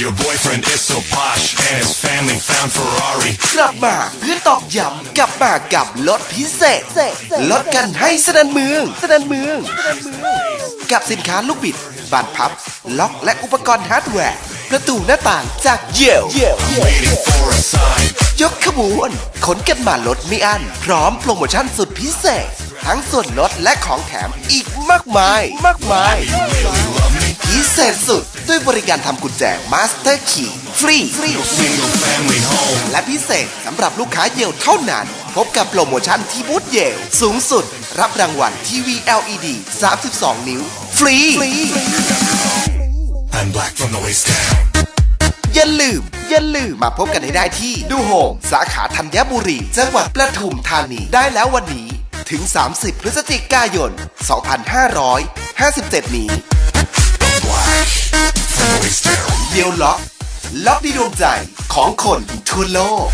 Your boyfriend is so posh, and his family found Ferrari. กลับมาเพื่อตอกย้ำกลับมากับลดพิเศษลดกันให้สนันเมืองสนันเมือง กับสินค้าลูกบิด บานพับ ล็อกและอุปกรณ์ฮาร์ดแวร์ ประตูหน้าต่างจากเยล Waiting for a sign. ยกขบวนขนกันมาลดไม่อัน พร้อมโปรโมชั่นสุดพิเศษ ทั้งส่วนลดและของแถมอีกมากมาย มากมาย พิเศษสุด ด้วยบริการทำกุญแจมาสเตอร์คีฟรี Single family home. และพิเศษสำหรับลูกค้าเยลเท่านั้น พบกับโปรโมชั่นที่บูธเยล สูงสุด รับรางวัลทีวี LED 32 นิ้ว ฟรี I'm black from the waist down. อย่าลืม อย่าลืมมาพบกันให้ได้ที่ดูโฮมสาขาธัญบุรี จังหวัดประทุมธานีได้แล้ววันนี้ ถึง 30 พฤศจิกายน 2557 นี้ Black เดียวล็อก ล็อกในดวงใจของคนทั่วโลก